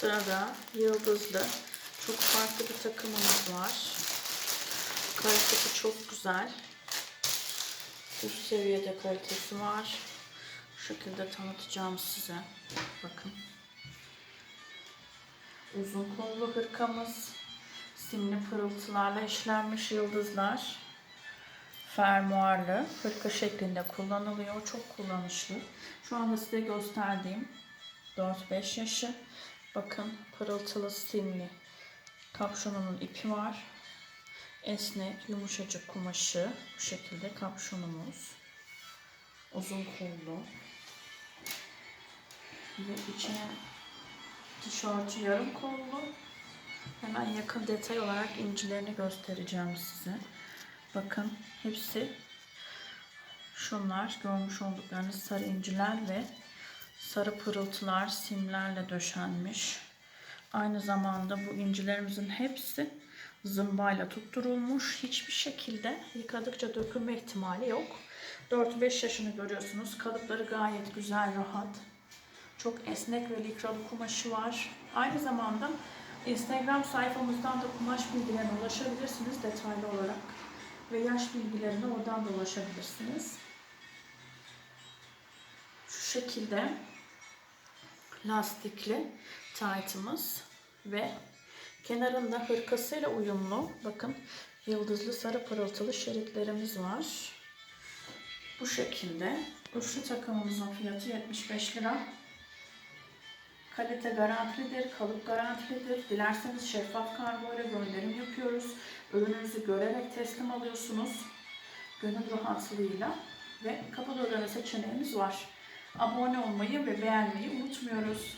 Sırada yıldızlı çok farklı bir takımımız var. Kalitesi çok güzel. Üst seviyede kalitesi var. Bu şekilde tanıtacağım size. Bakın. Uzun kollu hırkamız. Simli pırıltılarla işlenmiş yıldızlar. Fermuarlı hırka şeklinde kullanılıyor. Çok kullanışlı. Şu anda size gösterdiğim 4-5 yaşı. Bakın pırıltılı simli kapşonunun ipi var. Esnek, yumuşacık kumaşı. Bu şekilde kapşonumuz. Uzun kollu. Ve içine tişörtü yarım kollu. Hemen yakın detay olarak incilerini göstereceğim size. Bakın hepsi şunlar görmüş olduklarınız sarı inciler ve sarı pırıltılar simlerle döşenmiş. Aynı zamanda bu incilerimizin hepsi zımbayla tutturulmuş. Hiçbir şekilde yıkadıkça dökülme ihtimali yok. 4-5 yaşını görüyorsunuz. Kalıpları gayet güzel, rahat. Çok esnek ve likralı kumaşı var. Aynı zamanda Instagram sayfamızdan da kumaş bilgilerine ulaşabilirsiniz detaylı olarak. Ve yaş bilgilerine oradan da ulaşabilirsiniz. Şu şekilde lastikli taytımız ve kenarında hırkasıyla uyumlu bakın yıldızlı sarı pırıltılı şeritlerimiz var. Bu şekilde üçlü takımımızın fiyatı 75 lira. Kalite garantilidir, kalıp garantilidir. Dilerseniz şeffaf kargo ile gönderim yapıyoruz. Ürününüzü görerek teslim alıyorsunuz. Gönül rahatlığıyla ve kapalı ödeme seçeneğimiz var. Abone olmayı ve beğenmeyi unutmuyoruz.